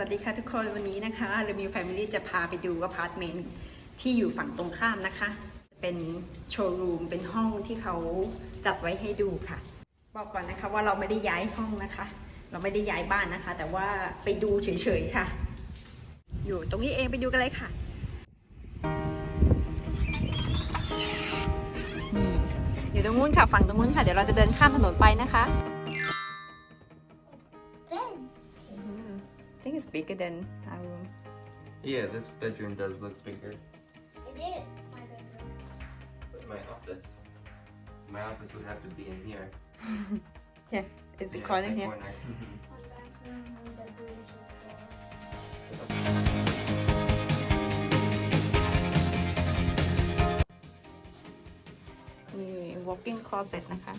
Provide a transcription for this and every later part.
วัสดีค่ะทุกคนวันนี้นะคะเรีวิวแฟมิลี่จะพาไปดูอพาร์ตเมนต์ที่อยู่ฝั่งตรงข้ามนะคะ เป็นโชว์รูมเป็นห้องที่เขาจัดไว้ให้ดูค่ะ บอกก่อนนะคะว่าเราไม่ได้ย้ายห้องนะคะ เราไม่ได้ย้ายบ้านนะคะ แต่ว่าไปดูเฉยๆค่ะ อยู่ตรงนี้เองไปดูกันเลยค่ะนี่อยู่ตรงนู้นค่ะฝั่งตรงนู้นค่ะเดี๋ยวเราจะเดินข้ามถนนไปนะคะ bigger than our room. Yeah, this bedroom does look bigger. It is my bedroom. But my office, my office would have to be in here. Yeah, it's the Yeah, corner that here. corner. One bathroom, one bedroom, two floors. มี walk-in closet นะคะ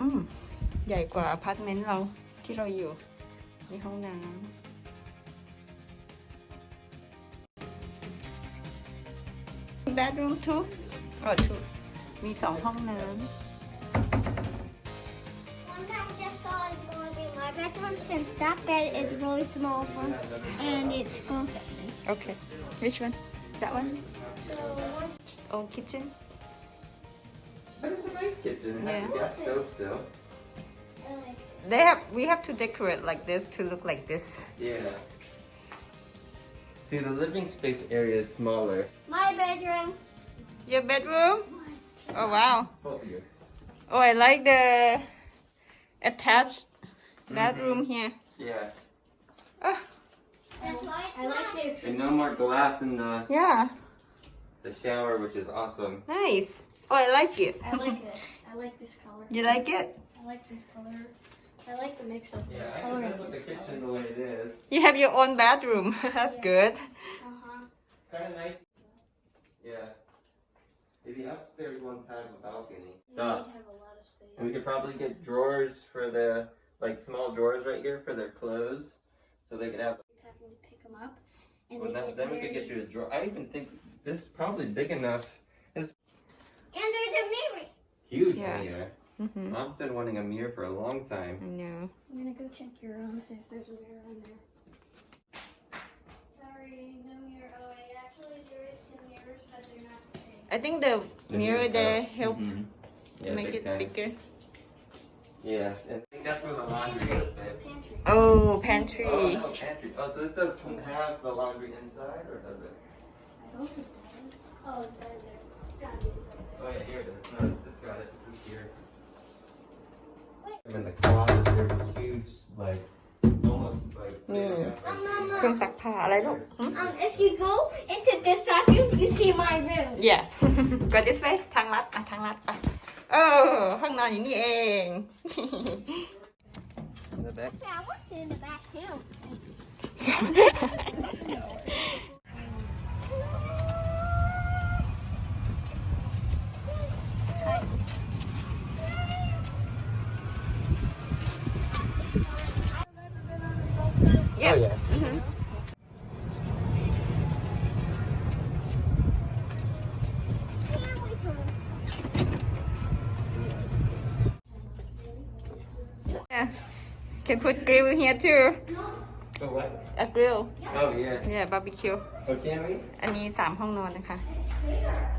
อืม ใหญ่กว่าอพาร์ตเมนต์เรา ที่เราอยู่มีห้องน้ำ bedroom two อ๋อ two มีสองห้องน้ One that I just saw is going to be my bedroom since that bed is really small for, and it's going to fit me. ำ okay which one that one So one, oh kitchen But it's a nice kitchen. It has Yeah. a gas stove still. I like it. they have we have to decorate like this to look like this Yeah. See, the living space area is smaller. My bedroom. your bedroom oh wow Both of. Oh, I like the attached mm-hmm. bedroom here. Yeah. Oh, That's why I like the And no more glass in the, yeah, the shower, which is awesome. nice. Oh, I like it. I like it. I like this color. You like it? I like this color. I like the mix of Yeah, this I color can with the kitchen the way it is. You have your own bedroom. That's good. Uh-huh. Kind of nice. Yeah. Maybe upstairs ones have a balcony. We Duh. have a lot of space. And we could probably get drawers for the, like small drawers right here for their clothes. So they could have, having to pick them up. And well, they then, get then we could get you a drawer. I even think this is probably big enough. And there's a mirror. Huge Yeah. mirror. Mm-hmm. I've been wanting a mirror for a long time. I know. I'm gonna go check your room, see if there's a mirror in there. Sorry, no mirror. Oh, wait, actually, there is two mirrors, but they're not big. I think the mirror there help Mhm. to Yeah, make big it time. bigger. Yeah, and I think that's where the laundry is, babe. Pantry. Oh, Oh, pantry. no, pantry. Oh, so this doesn't have the laundry inside, or does it? I hope it does. Oh, inside there. It's gotta be inside Oh there. yeah, here it is. No, it's got it. This is here. I'm in the closet. There's this huge, like, almost like. Yeah. Um, um, เครื่อง um, ซักผ้าอะไรลูกหึ um, if you go into this bathroom, you see my room. Yeah. Go this way ทางลัดอะทางลัดไปเออห้องนอนอยู่นี่เอง In the back. Yeah, I want to sit in the back too. Can put grill here too. Oh what? A grill. Oh yeah. Yeah, barbecue. Oh can we? อันนี้สามห้องนอนนะคะ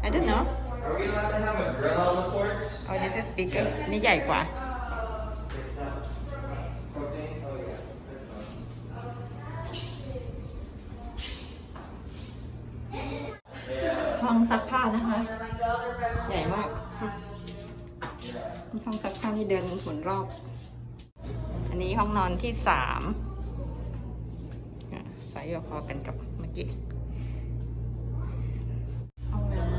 I don't know. Are we allowed to have a grill on the porch? Oh, this is bigger. นี่ใหญ่กว่า Propane? Oh yeah. Yeah. ห้องซักผ้านะคะ ใหญ่มากห้องซักผ้าที่เดินหมุนรอบ อันนี้ห้องนอนที่สามอะสายพอกันกับเมื่อกี้ห้องน้ำ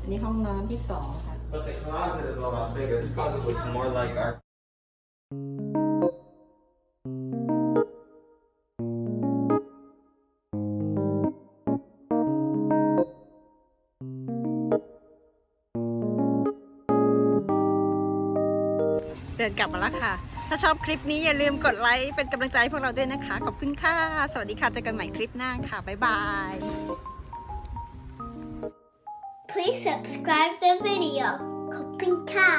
อันนี้ห้องน้ำที่สองค่ะ But the closet is a lot bigger. This closet looks more like our เดินกลับมาแล้วค่ะ ถ้าชอบคลิปนี้อย่าลืมกดไลค์เป็นกำลังใจให้พวกเราด้วยนะคะ ขอบคุณค่ะ สวัสดีค่ะ เจอกันใหม่คลิปหน้าค่ะ บ๊ายบาย Please subscribe the video. Pink car.